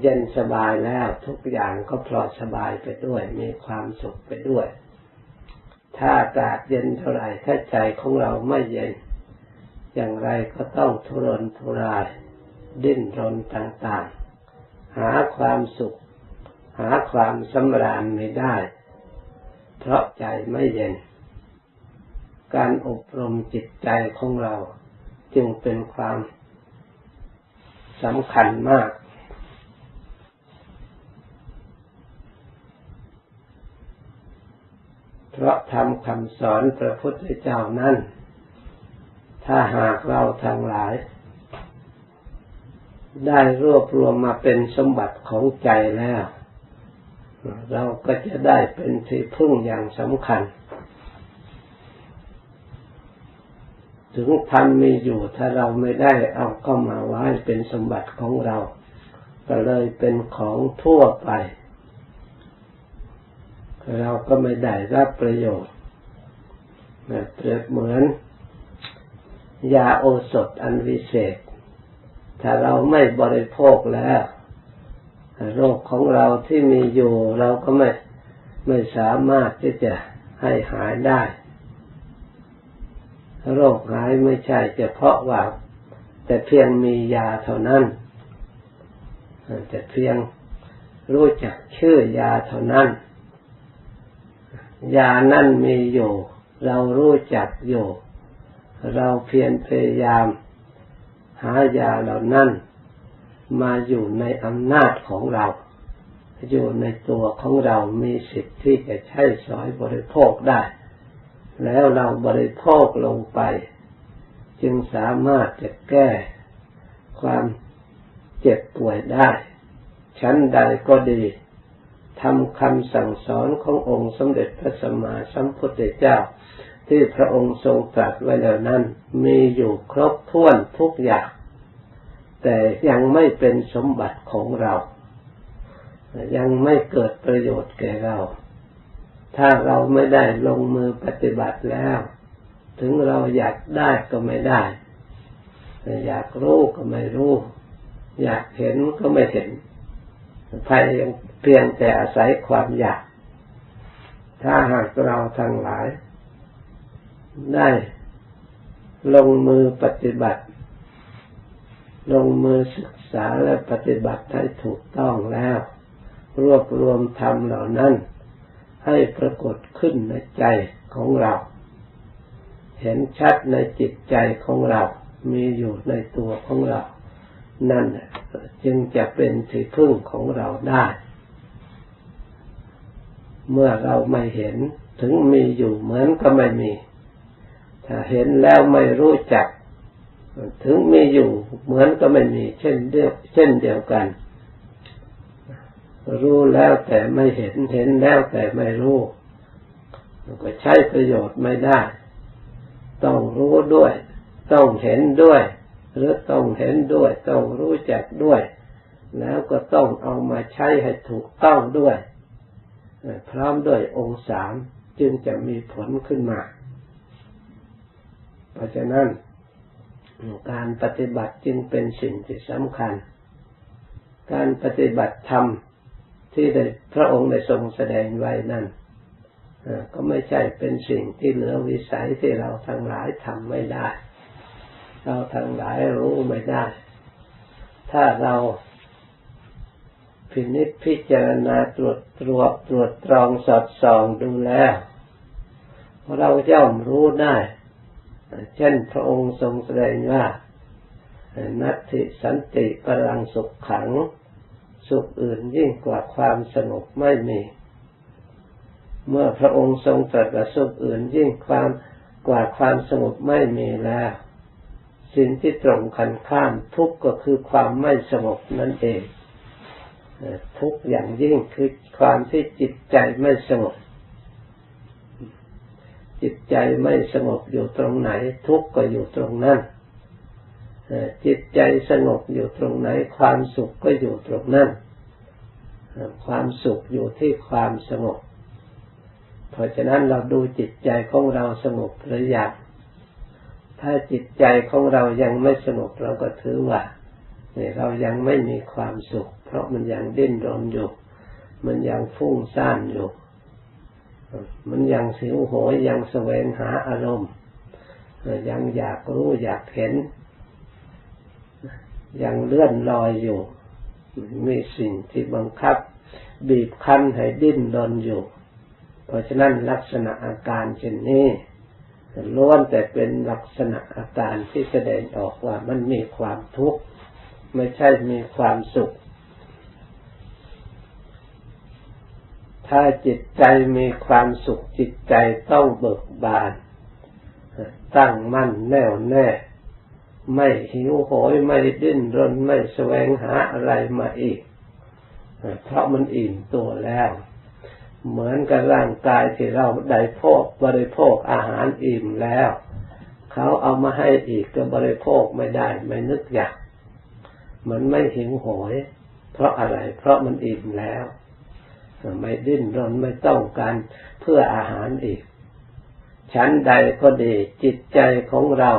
เย็นสบายแล้วทุกอย่างก็ปลอดสบายไปด้วย มีความสุขไปด้วย ถ้าอากาศเย็นเท่าไหร่ถ้าใจของเราไม่เย็น อย่างไรก็ต้องทุรนทุราย ดิ้นรนต่างๆ หาความสุข หาความสำราญไม่ได้ เพราะใจไม่เย็น การอบรมจิตใจของเรา จึงเป็นความสำคัญมาก เพ ราะทำคำสอนพระพุทธเจ้านั้น ถ้าหากเราทั้งหลาย ได้รวบรวมมาเป็นสมบัติของใจแล้ว เราก็จะได้เป็นที่พึ่งอย่างสำคัญ ถึงพันมีอยู่ถ้าเราไม่ได้เอาเข้ามาไว้เป็นสมบัติของเรา ก็เลยเป็นของทั่วไป เราก็ไม่ได้รับประโยชน์เปรียบเหมือน ยาโอสถอันวิเศษ ถ้าเราไม่บริโภคแล้ว โรคของเราที่มีอยู่เราก็ไม่ไม่สามารถที่จะให้หายได้ โรคหายไม่ใช่เฉพาะว่า แต่เพียงมียาเท่านั้นแต่เพียงรู้จักชื่อยาเท่านั้น ยานั่นมีอยู่ เรารู้จักอยู่ เราเพียรพยายาม หายาเหล่านั้นมาอยู่ในอำนาจของเรา อยู่ในตัวของเรา มีสิทธิ์ที่จะใช้สอยบริโภคได้ แล้วเราบริโภคลงไป จึงสามารถจะแก้ความเจ็บป่วยได้ ชั้นใดก็ดี ทำคำสั่งสอนขององค์สมเด็จพระสัมมาสัมพุทธเจ้า ที่พระองค์ทรงตรัสไว้แล้วนั้น มีอยู่ครบถ้วนทุกอย่าง แต่ยังไม่เป็นสมบัติของเรา ยังไม่เกิดประโยชน์แก่เรา ถ้าเราไม่ได้ลงมือปฏิบัติแล้ว ถึงเราอยากได้ก็ไม่ได้ อยากรู้ก็ไม่รู้ อยากเห็นก็ไม่เห็น ภายยังเพียงแต่อาศัยความอยาก ถ้าหากเราทั้งหลาย ได้ลงมือปฏิบัติ ลงมือศึกษาและปฏิบัติให้ถูกต้องแล้ว รวบรวมธรรมเหล่านั้น ให้ปรากฏขึ้นในใจของเรา เห็นชัดในจิตใจของเรา มีอยู่ในตัวของเรา นั่นแหละ จึงจะเป็นที่พึ่งของเราได้ เมื่อเราไม่เห็นถึงมีอยู่เหมือนก็ไม่มี ถ้าเห็นแล้วไม่รู้จัก ถึงมีอยู่เหมือนก็ไม่มี เช่นเดียวเช่นเดียวกัน รู้แล้วแต่ไม่เห็นเห็นแล้วแต่ไม่รู้ก็ใช้ประโยชน์ไม่ได้ ต้องรู้ด้วย ต้องเห็นด้วย หรือต้องเห็นด้วย ต้องรู้จักด้วย แล้วก็ต้องเอามาใช้ให้ถูกต้องด้วย พร้อมด้วยองค์สามจึงจะมีผลขึ้นมา เพราะฉะนั้น การปฏิบัติจึงเป็นสิ่งที่สำคัญ การปฏิบัติธรรมที่ได้พระองค์ได้ทรงแสดงไว้นั่นก็ไม่ใช่เป็นสิ่งที่เหลือวิสัยที่เราทั้งหลายทำไม่ได้ เราทั้งหลายรู้ไม่ได้ ถ้าเราพินิจพิจารณาตรวจตรวจตรวจตรองสอดส่องดูแล้ว เราย่อมรู้ได้ เช่นพระองค์ทรงแสดงว่านัตติสันติปรังสุขขัง สุขอื่นยิ่งกว่าความสงบไม่มี เมื่อพระองค์ทรงตรัสว่าสุขอื่นยิ่งความกว่าความสงบไม่มีแล้ว สิ่งที่ตรงกันข้ามทุกข์ก็คือความไม่สงบนั่นเองทุกอย่างยิ่งคือความที่จิตใจไม่สงบ จิตใจไม่สงบอยู่ตรงไหน ทุกข์ก็อยู่ตรงนั้นจิตใจสงบอยู่ตรงไหน ความสุขก็อยู่ตรงนั้นความสุขอยู่ที่ความสงบ เพราะฉะนั้นเราดูจิตใจของเราสงบหรือยัง ถ้าจิตใจของเรายังไม่สงบเราก็ถือว่าเนี่ยเรายังไม่มีความสุข เพราะมันยังดิ้นรนอยู่ มันยังฟุ้งซ่านอยู่ มันยังสิวโหยยังแสวงหาอารมณ์ ยังอยากรู้อยากเห็น ยังเลื่อนลอยอยู่ มีสิ่งที่บังคับ บีบคั้นให้ดิ้นรนอยู่ เพราะฉะนั้นลักษณะอาการเช่นนี้ ล้วนแต่เป็นลักษณะอาการที่แสดงออกว่ามันมีความทุกข์ไม่ใช่มีความสุข ถ้าจิตใจมีความสุขจิตใจต้องเบิกบาน ตั้งมั่นแน่วแน่ ไม่หิวโหยไม่ดิ้นรนไม่แสวงหาอะไรมาอีก เพราะมันอิ่มตัวแล้ว เหมือนกับร่างกายที่เราได้พกบริโภคอาหารอิ่มแล้ว เขาเอามาให้อีกก็บริโภคไม่ได้ ไม่นึกอยากมันไม่หิวโหย เพราะอะไร เพราะมันอิ่มแล้วไม่ดิ้นรนไม่ต้องการเพื่ออาหารอีก ชั้นใดก็ดีจิตใจของเรา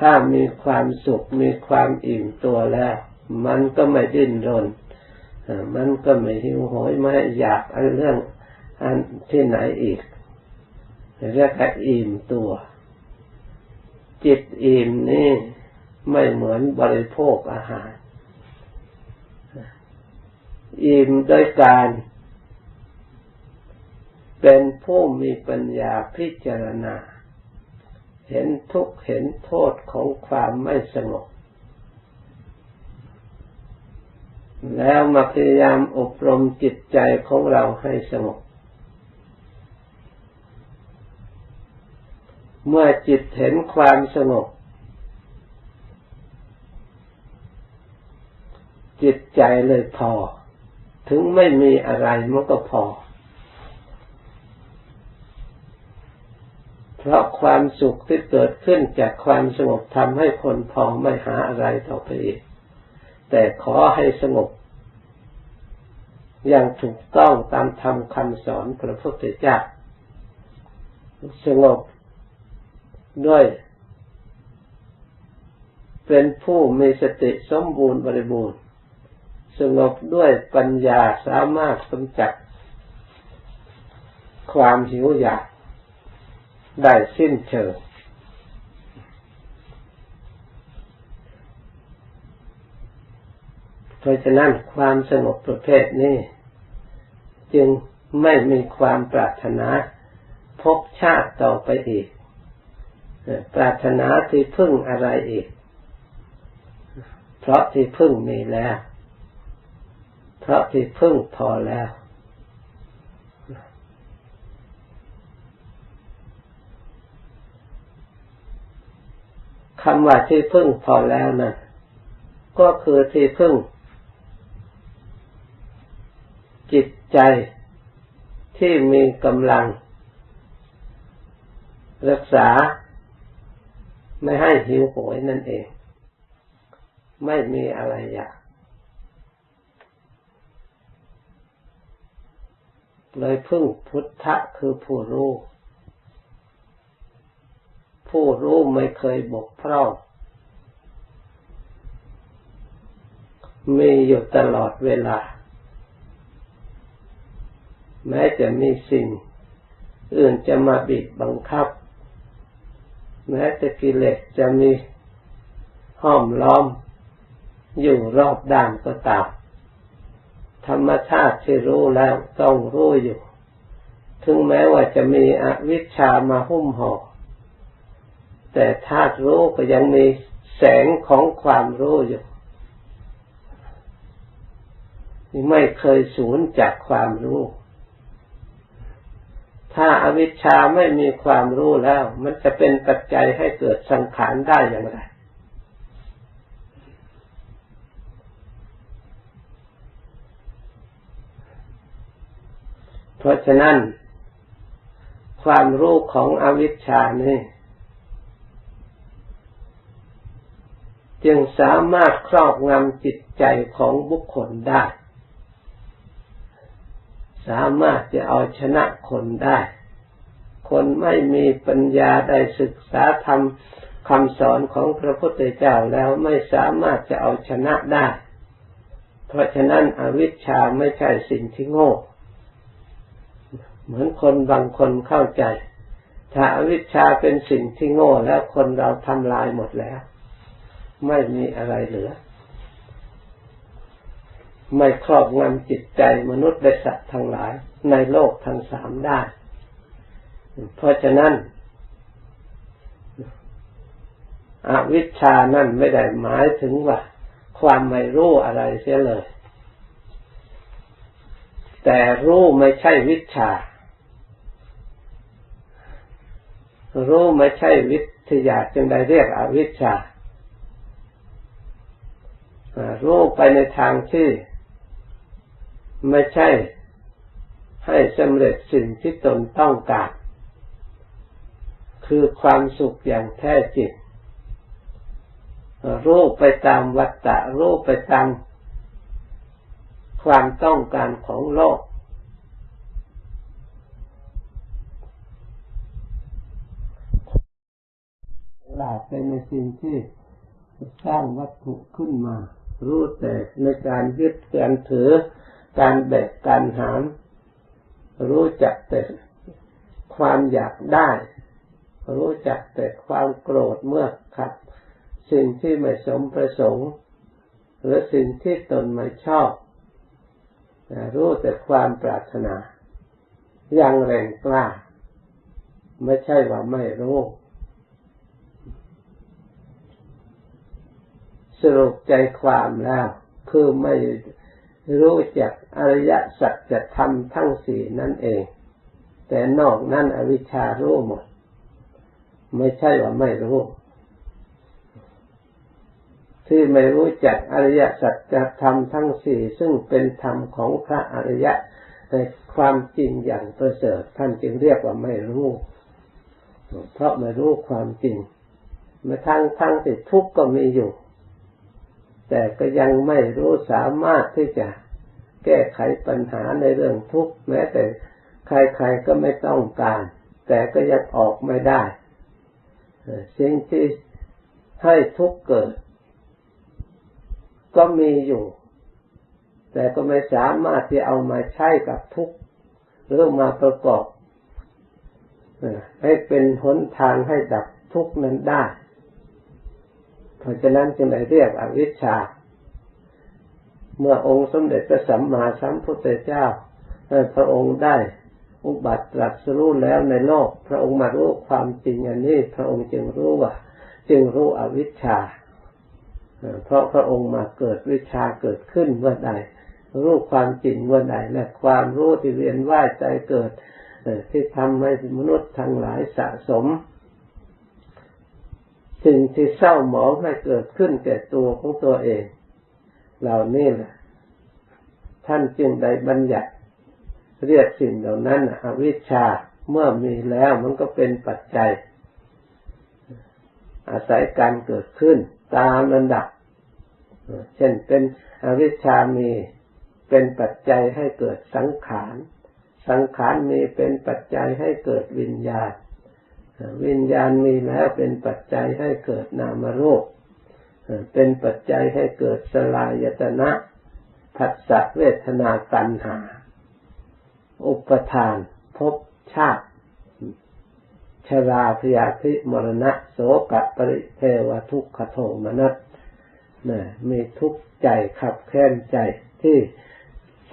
ถ้ามีความสุขมีความอิ่มตัวแล้ว มันก็ไม่ดิ้นรน มันก็ไม่หิวโหยไม่อยากอันเรื่องอันที่ไหนอีกเรียกว่อิ่มตัว จิตอิ่มนี่ไม่เหมือนบริโภคอาหาร อิ่มโดยการเป็นผู้มีปัญญาพิจารณา เห็นทุกข์เห็นโทษของความไม่สงบ แล้วมาพยายามอบรมจิตใจของเราให้สงบ เมื่อจิตเห็นความสงบ จิตใจเลยพอ ถึงไม่มีอะไรมันก็พอ เพราะความสุขที่เกิดขึ้นจากความสงบทำให้คนพอไม่หาอะไรต่อไปอีก แต่ขอให้สงบ อย่างถูกต้องตามธรรมคำสอนพระพุทธเจ้าสงบด้วย เป็นผู้มีสติสมบูรณ์บริบูรณ์ สงบด้วยปัญญาสามารถกำจัด ความหิวอยากได้สิ้นเชิง เพราะฉะนั้นความสงบประเภทนี้ จึงไม่มีความปรารถนาพบชาติต่อไปอีก ปรารถนาที่พึ่งอะไรอีก เพราะที่พึ่งมีแล้ว เพราะที่พึ่งพอแล้ว คำว่าที่พึ่งพอแล้วนะั่นก็คือที่พึ่ง จิตใจที่มีกำลัง รักษา ไม่ให้หิวโหยนั่นเอง ไม่มีอะไรอยากเลยพึ่งพุทธะคือผู้รู้ ผู้รู้ไม่เคยบกพร่องมีอยู่ตลอดเวลา แม้จะมีสิ่งอื่นจะมาบีบบังคับ แม้แต่กิเลสจะมีห้อมล้อม อยู่รอบด้านก็ตามธรรมชาติที่รู้แล้วต้องรู้อยู่ ถึงแม้ว่าจะมีอวิชชามาหุ้มห่อ แต่ธาตุรู้ก็ยังมีแสงของความรู้อยู่ไม่เคยสูญจากความรู้ ถ้าอาวิชชาไม่มีความรู้แล้ว มันจะเป็นปัจจัยให้เกิดสังขารได้อย่างไร เพราะฉะนั้น ความรู้ของอวิชชานี่จึงสามารถครอบงำจิตใจของบุคคลได้ สามารถจะเอาชนะคนได้ คนไม่มีปัญญาได้ศึกษาธรรมคำสอนของพระพุทธเจ้าแล้วไม่สามารถจะเอาชนะได้ เพราะฉะนั้นอวิชชาไม่ใช่สิ่งที่โง่ เหมือนคนบางคนเข้าใจ ถ้าอวิชชาเป็นสิ่งที่โง่แล้วคนเราทำลายหมดแล้ว ไม่มีอะไรเหลือ ไม่ครอบงำจิตใจมนุษย์และสัตว์ทั้งหลายในโลกทั้งสามได้ เพราะฉะนั้น อวิชชานั่นไม่ได้หมายถึงว่า ความไม่รู้อะไรเสียเลย แต่รู้ไม่ใช่วิชา รู้ไม่ใช่วิทยาจึงได้เรียกอวิชชารู้ไปในทางที่ ไม่ใช่ให้สำเร็จสิ่งที่ตนต้องการ คือความสุขอย่างแท้จริงรู้ไปตามวัตตะรู้ไปตามความต้องการของโลก หลาเป็นในสิ่งที่สร้างวัตถุขึ้นมา รู้แต่ในการยึดการถือ การแบกการหาม รู้จักแต่ความอยากได้ รู้จักแต่ความโกรธเมื่อขัด สิ่งที่ไม่สมประสงค์ หรือสิ่งที่ตนไม่ชอบรู้แต่ความปรารถนายังแรงกล้า ไม่ใช่ว่าไม่รู้ สรุปใจความแล้ว คือไม่ รู้จักอริยสัจจะทำทั้งสี่นั่นเอง แต่นอกนั้นอวิชชารู้หมด ไม่ใช่ว่าไม่รู้ ที่ไม่รู้จักอริยสัจธรรมทั้งสี่ซึ่งเป็นธรรมของพระอริยะในความจริงอย่างประเสริฐท่านจึงเรียกว่าไม่รู้ เพราะไม่รู้ความจริงมาทั้งทั้งที่ทุกข์ก็มีอยู่ แต่ก็ยังไม่รู้สามารถที่จะแก้ไขปัญหาในเรื่องทุกข์แม้แต่ใครๆก็ไม่ต้องการ แต่ก็ยังออกไม่ได้สิ่งที่ให้ทุกข์เกิด ก็มีอยู่ แต่ก็ไม่สามารถที่เอามาใช้กับทุกหรือมาประกอบให้เป็นหนทางให้ดับทุกนั้นได้ เพราะฉะนั้นจึงได้เรียกอวิชชา เมื่อองค์สมเด็จพระสัมมาสัมพุทธเจ้าพระองค์ได้อุบัติตรัสรู้แล้วในโลก พระองค์มารู้ความจริงอันนี้ พระองค์จึงรู้ว่า จึงรู้อวิชชา เพราะพระองค์มาเกิดวิชาเกิดขึ้นเมื่อใด รู้ความจริงเมื่อใดและความรู้ที่เวียนว่ายใจเกิดที่ทำให้มนุษย์ทั้งหลายสะสม สิ่งที่เศร้าหมองให้เกิดขึ้นแก่ตัวของตัวเอง เหล่านี้แหละท่านจึงได้บัญญัติ เรียกสิ่งเหล่านั้นอวิชชาเมื่อมีแล้วมันก็เป็นปัจจัย อาศัยการเกิดขึ้น ตามระดับ เช่นเป็นอวิชชามีเป็นปัจจัยให้เกิดสังขาร สังขารมีเป็นปัจจัยให้เกิดวิญญาณ วิญญาณมีแล้วเป็นปัจจัยให้เกิดนามรูป เป็นปัจจัยให้เกิดสลายตนะผัสสะเวทนาตัณหา อุปทานภพชาติชราพยาธิมรณะ โสกปริเทวทุกขโทมนัสนะมีทุกข์ใจขับแค้นใจที่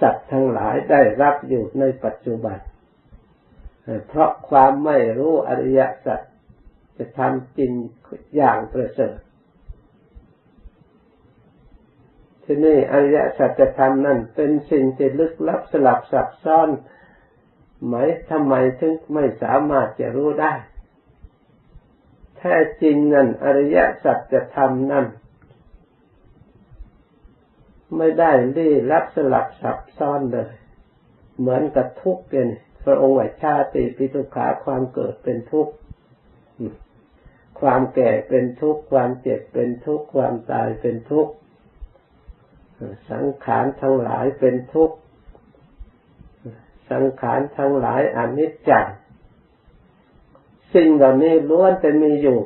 สัตว์ทั้งหลายได้รับอยู่ในปัจจุบัน เพราะความไม่รู้อริยสัจจะทำจริงอย่างประเสริฐที่นี่อริยสัจธรรมนั่นเป็นสิ่งที่ลึกลับสลับซับซ้อนไหมทำไมถึงไม่สามารถจะรู้ได้ แท้จริงนั่นอริยสัจธรรมนั่นไม่ได้ลี้ลับสลับซับซ้อนเลย เหมือนกับทุกข์เป็น พระองค์ว่าชาติปิทุขาความเกิดเป็นทุกข์ความแก่เป็นทุกข์ความเจ็บเป็นทุกข์ความตายเป็นทุกข์สังขารทั้งหลายเป็นทุกข์สังขารทั้งหลายอนิจจังสิ่งเหล่านี้ล้วนแต่มีอยู่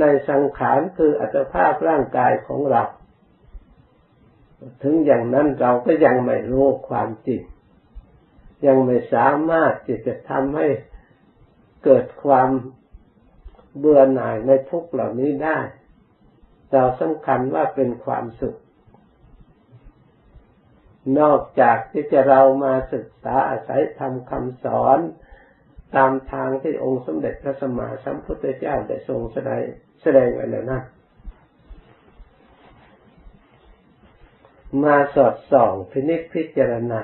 ในสังขารคืออัตภาพร่างกายของเรา ถึงอย่างนั้นเราก็ยังไม่รู้ความจริง ยังไม่สามารถที่จะทำให้เกิดความเบื่อหน่ายในทุกเหล่านี้ได้ เราสำคัญว่าเป็นความสุข นอกจากที่จะเรามาศึกษาอาศัยทำคำสอนตามทางที่องค์สมเด็จพระสัมมาสัมพุทธเจ้าได้ทรงแสดงแสดงไว้แล้วนะมาสอดส่องพินิจพิจารณา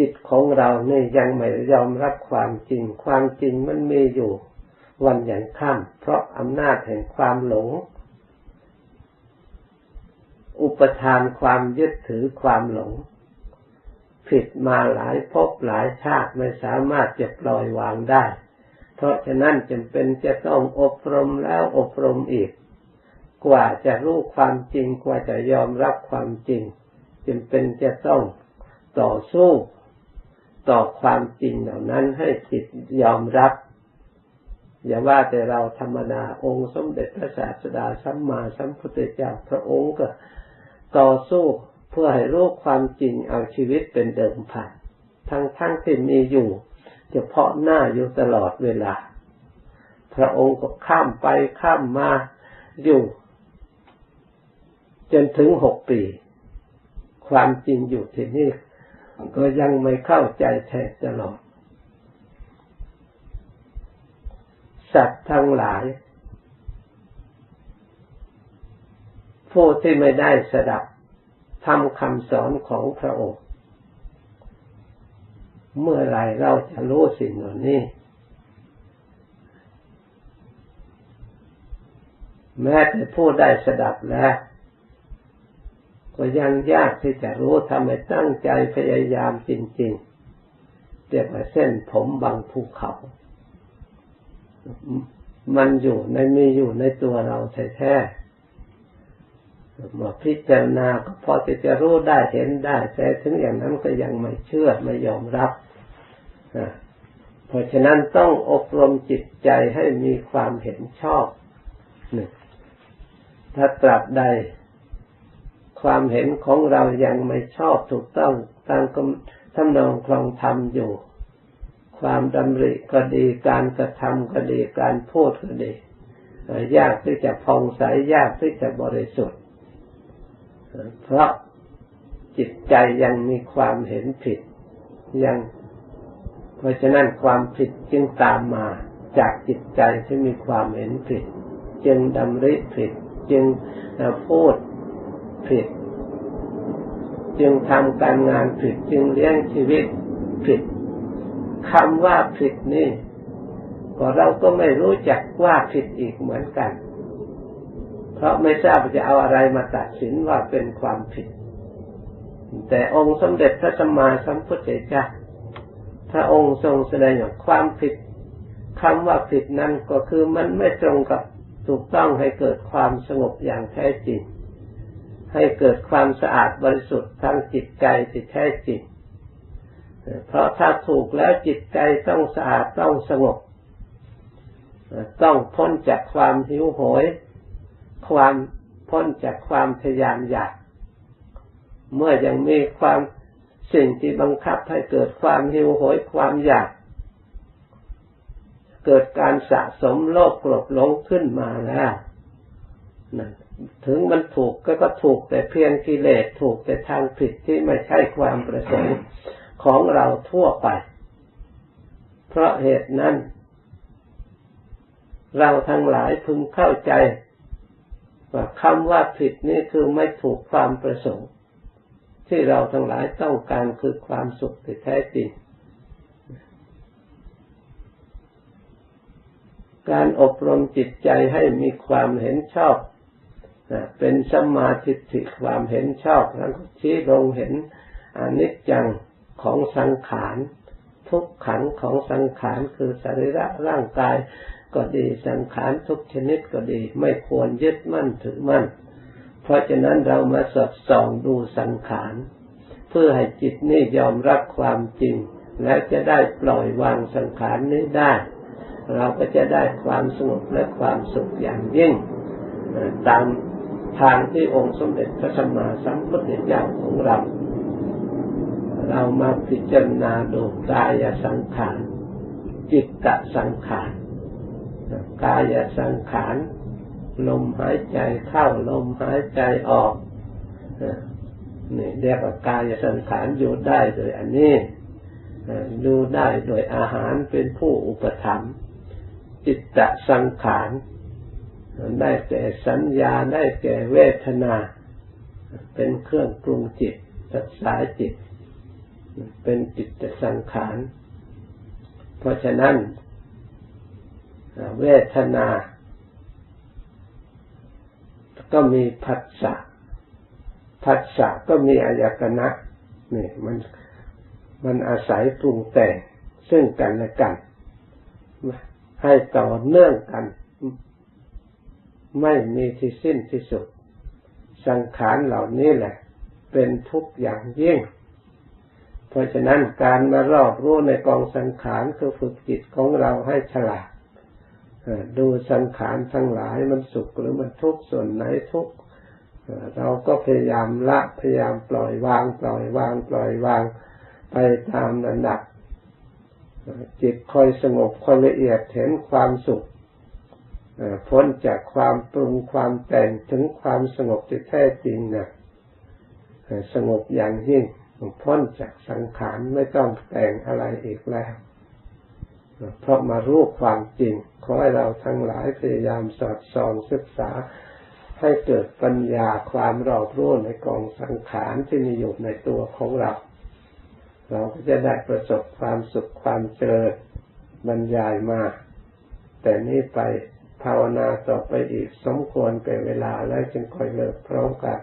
จิตของเราเนี่ยยังไม่ยอมรับความจริง ความจริงมันมีอยู่ วันอย่างค่ำเพราะอำนาจแห่งความหลง อุปทานความยึดถือความหลง ผิดมาหลายภพหลายชาติไม่สามารถจะปล่อยวางได้ เพราะฉะนั้นจำเป็นจะต้องอบรมแล้วอบรมอีก กว่าจะรู้ความจริงกว่าจะยอมรับความจริงจำเป็นจะต้องต่อสู้ ต่อความจริงเหล่านั้นให้จิตยอมรับ อย่าว่าแต่เราธรรมดาองค์สมเด็จพระศาสดาสัมมาสัมพุทธเจ้าพระองค์ก็ต่อสู้เพื่อให้รู้ความจริงเอาชีวิตเป็นเดิมพันทั้งทั้งที่มีอยู่เฉพาะหน้าอยู่ตลอดเวลา พระองค์ก็ข้ามไปข้ามมาอยู่จนถึงหกปี ความจริงอยู่ที่นี่ ก็ยังไม่เข้าใจแท้ตลอด สัตว์ทั้งหลาย ผู้ที่ไม่ได้สดับทำคำสอนของพระองค์ เมื่อไรเราจะรู้สิ่งเหล่านี้ แม้แต่ผู้ได้สดับแล้ว ก็ยังยากที่จะรู้ทำให้ตั้งใจพยายามจริง ๆเรียกว่าเส้นผมบางภูเขา มันอยู่ในมีอยู่ในตัวเราแท้ๆมาพิจารณาก็พอจะจะรู้ได้เห็นได้ แต่ถึงอย่างนั้นก็ยังไม่เชื่อไม่ยอมรับเพราะฉะนั้นต้องอบรมจิตใจให้มีความเห็นชอบหนึ่งถ้าตราบใด ความเห็นของเรายังไม่ชอบถูกต้องตามทำนองคลองธรรมอยู่ ความดำริก็ดีการกระทำก็ดีการพูดก็ดียากที่จะพองใสยากที่จะบริสุทธิ์ เพราะจิตใจยังมีความเห็นผิดยัง เพราะฉะนั้นความผิดจึงตามมาจากจิตใจที่มีความเห็นผิด จึงดำริผิด จึงพูด ผิด จึงทำการงานผิดจึงเลี้ยงชีวิตผิดคำว่าผิดนี่ก็เราก็ไม่รู้จักว่าผิดอีกเหมือนกัน เพราะไม่ทราบจะเอาอะไรมาตัดสินว่าเป็นความผิด แต่องค์สมเด็จพระสัมมาสัมพุทธเจ้าพระองค์ทรงแสดงว่าความผิดคำว่าผิดนั้นก็คือมันไม่ตรงกับถูกต้องให้เกิดความสงบอย่างแท้จริง ให้เกิดความสะอาดบริสุทธิ์ทางจิตใจที่แท้จริง เพราะถ้าถูกแล้วจิตใจต้องสะอาดต้องสงบ ต้องพ้นจากความหิวโหย ความพ้นจากความทยานอยาก เมื่อยังมีความสิ่งที่บังคับให้เกิดความหิวโหยความอยาก เกิดการสะสมโลภโกรธหลงขึ้นมาแล้วนะ ถึงมันถูกก็ก็ถูกแต่เพียงกิเลสถูกแต่ทางผิดที่ไม่ใช่ความประสงค์ของเราทั่วไป เพราะเหตุนั้น เราทั้งหลายพึงเข้าใจว่าคำว่าผิดนี่คือไม่ถูกความประสงค์ ที่เราทั้งหลายต้องการคือความสุขที่แท้จริงการอบรมจิตใจให้มีความเห็นชอบ เป็นสมาธิิความเห็นชอบแล้วก็ชี้ลงเห็นอนิจจังของสังขารทุกขังของสังขารคือสรีระร่างกายก็ดีสังขารทุกชนิดก็ดี ไม่ควรยึดมั่นถือมั่น เพราะฉะนั้นเรามาสอดส่องดูสังขารเพื่อให้จิตนี่ยอมรับความจริง และจะได้ปล่อยวางสังขารนี้ได้ เราก็จะได้ความสงบและความสุขอย่างยิ่งตาม ทางที่องค์สมเด็จพระสัมมาสัมพุทธเจ้าของเรา เรามาพิจารณาดูกายสังขาร จิตตสังขารกายสังขารลมหายใจเข้าลมหายใจออกนี่เรียกว่ากายสังขารอยู่ได้โดยอันนี้ดูได้โดยอาหารเป็นผู้อุปถัมภ์จิตตสังขาร ได้แก่สัญญาได้แก่เวทนา เป็นเครื่องปรุงจิตสักสาจิต เป็นจิตสังขาร เพราะฉะนั้น เวทนา ก็มีผัสสะผัสสะก็มีอายตนะนี่มันมันอาศัยปรุงแต่งซึ่งกันและกัน ให้ต่อเนื่องกัน ไม่มีที่สิ้นที่สุด สังขารเหล่านี้แหละ เป็นทุกอย่างยิ่ง เพราะฉะนั้นการมารอบรู้ในกองสังขารคือฝึกจิตของเราให้ฉลาดดูสังขารทั้งหลายมันสุขหรือมันทุกข์ส่วนไหนทุกข์เราก็พยายามละพยายามปล่อยวาง ปล่อยวาง ปล่อยวางไปตามระดับจิตคอยสงบคอยละเอียดเห็นความสุข พ้นจากความปรุงความแต่งถึงความสงบที่แท้จริงนะสงบอย่างยิ่งพ้นจากสังขารไม่ต้องแต่งอะไรอีกแล้ว เพราะมารู้ความจริง ขอให้เราทั้งหลายพยายามสอดส่องศึกษา ให้เกิดปัญญาความรอบรู้ในกองสังขารที่มีอยู่ในตัวของเรา เราก็จะได้ประสบความสุขความเจริญบรรยายมา แต่นี้ไป ภาวนาต่อไปอีกสมควรเป็นเวลาแล้วจึงค่อยเลิกพร้อมกัน